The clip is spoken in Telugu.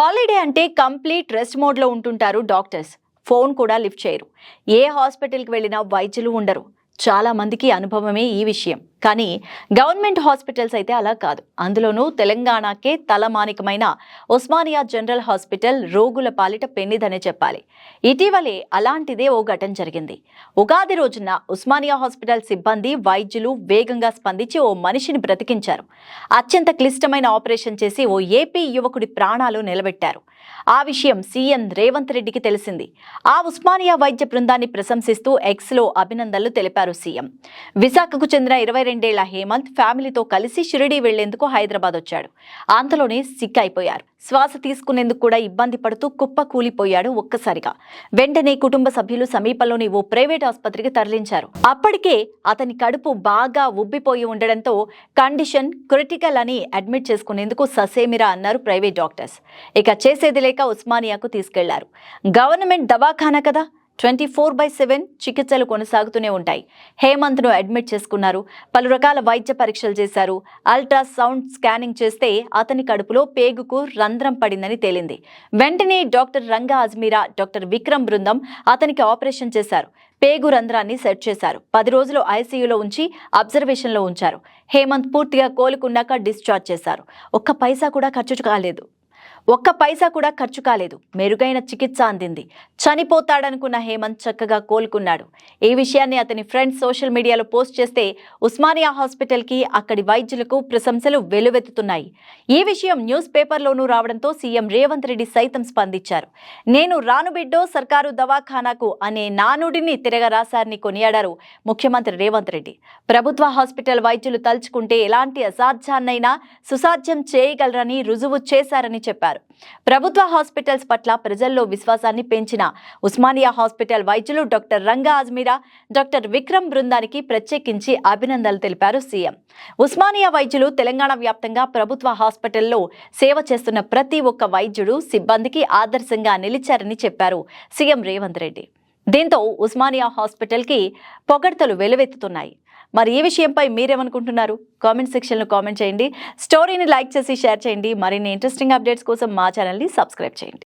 హాలిడే అంటే కంప్లీట్ రెస్ట్ మోడ్లో ఉంటుంటారు డాక్టర్స్. ఫోన్ కూడా లిఫ్ట్ చేయరు. ఏ హాస్పిటల్కి వెళ్ళినా వైద్యులు ఉండరు. చాలా మందికి అనుభవమే ఈ విషయం. కానీ గవర్నమెంట్ హాస్పిటల్స్ అయితే అలా కాదు. అందులోనూ తెలంగాణకే తలమానికమైన ఉస్మానియా జనరల్ హాస్పిటల్ రోగుల పాలిట పెన్నిదనే చెప్పాలి. ఇటీవలే అలాంటిదే ఓ ఘటన జరిగింది. ఉగాది రోజున ఉస్మానియా హాస్పిటల్ సిబ్బంది వైద్యులు వేగంగా స్పందించి ఓ మనిషిని బ్రతికించారు. అత్యంత క్లిష్టమైన ఆపరేషన్ చేసి ఓ ఏపీ యువకుడి ప్రాణాలు నిలబెట్టారు. ఆ విషయం సీఎం రేవంత్ రెడ్డికి తెలిసింది. ఆ ఉస్మానియా వైద్య బృందాన్ని ప్రశంసిస్తూ ఎక్స్లో అభినందనలు తెలిపారు సీఎం. విశాఖకు చెందిన ఇరవై రెండేళ్ళ హేమంత్ ఫ్యామిలీతో కలిసి షిరిడీ వెళ్ళేందుకు హైదరాబాద్ వచ్చాడు. అంతలోనే సిక్ అయిపోయారు. శ్వాస తీసుకునేందుకు కూడా ఇబ్బంది పడుతూ కుప్ప కూలిపోయాడు ఒక్కసారిగా. వెంటనే కుటుంబ సభ్యులు సమీపంలోని ఓ ప్రైవేట్ ఆసుపత్రికి తరలించారు. అప్పటికే అతని కడుపు బాగా ఉబ్బిపోయి ఉండడంతో కండిషన్ క్రిటికల్ అని అడ్మిట్ చేసుకునేందుకు ససేమిరా అన్నారు ప్రైవేట్ డాక్టర్స్. ఇక చేసేది లేక ఉస్మానియాకు తీసుకెళ్ళారు. గవర్నమెంట్ దవాఖానా కదా? ట్వంటీ ఫోర్ బై సెవెన్ చికిత్సలు కొనసాగుతూనే ఉంటాయి. హేమంత్ను అడ్మిట్ చేసుకున్నారు. పలు రకాల వైద్య పరీక్షలు చేశారు. అల్ట్రాసౌండ్ స్కానింగ్ చేస్తే అతని కడుపులో పేగుకు రంధ్రం పడిందని తేలింది. వెంటనే డాక్టర్ రంగా అజ్మీరా డాక్టర్ విక్రమ్ బృందం అతనికి ఆపరేషన్ చేశారు. పేగు రంధ్రాన్ని సెట్ చేశారు. పది రోజులు ఐసీయూలో ఉంచి అబ్జర్వేషన్లో ఉంచారు. హేమంత్ పూర్తిగా కోలుకున్నాక డిశ్చార్జ్ చేశారు. ఒక్క పైసా కూడా ఖర్చు కాలేదు ఒక్క పైసా కూడా ఖర్చు కాలేదు. మెరుగైన చికిత్స అందింది. చనిపోతాడనుకున్న హేమంత్ చక్కగా కోలుకున్నాడు. ఈ విషయాన్ని అతని ఫ్రెండ్స్ సోషల్ మీడియాలో పోస్ట్ చేస్తే ఉస్మానియా హాస్పిటల్కి అక్కడి వైద్యులకు ప్రశంసలు వెలువెత్తుతున్నాయి ఈ విషయం న్యూస్ పేపర్లోనూ రావడంతో సీఎం రేవంత్ రెడ్డి సైతం స్పందించారు. నేను రాను బిడ్డో సర్కారు దవాఖానాకు అనే నానుడిని తిరగరాశారని కొనియాడారు ముఖ్యమంత్రి రేవంత్ రెడ్డి. ప్రభుత్వ హాస్పిటల్ వైద్యులు తలుచుకుంటే ఎలాంటి అసాధ్యాన్నైనా సుసాధ్యం చేయగలరని రుజువు చేశారని చెప్పారు. ప్రభుత్వ హాస్పిటల్స్ పట్ల ప్రజల్లో విశ్వాసాన్ని పెంచిన ఉస్మానియా హాస్పిటల్ వైద్యులు డాక్టర్ రంగా అజ్మీరా డాక్టర్ విక్రమ్ బృందానికి ప్రత్యేకించి అభినందనలు తెలిపారు సీఎం. ఉస్మానియా వైద్యులు తెలంగాణ వ్యాప్తంగా ప్రభుత్వ హాస్పిటల్లో సేవ చేస్తున్న ప్రతి ఒక్క వైద్యుడు సిబ్బందికి ఆదర్శంగా నిలిచారని చెప్పారు సీఎం రేవంత్ రెడ్డి. దీంతో ఉస్మానియా హాస్పిటల్కి పొగడ్తలు వెలువెత్తుతున్నాయి. మరి ఈ విషయంపై మీరేమనుకుంటున్నారు? కామెంట్ సెక్షన్లో కామెంట్ చేయండి. స్టోరీని లైక్ చేసి షేర్ చేయండి. మరిన్ని ఇంట్రెస్టింగ్ అప్డేట్స్ కోసం మా ఛానల్ని సబ్స్క్రైబ్ చేయండి.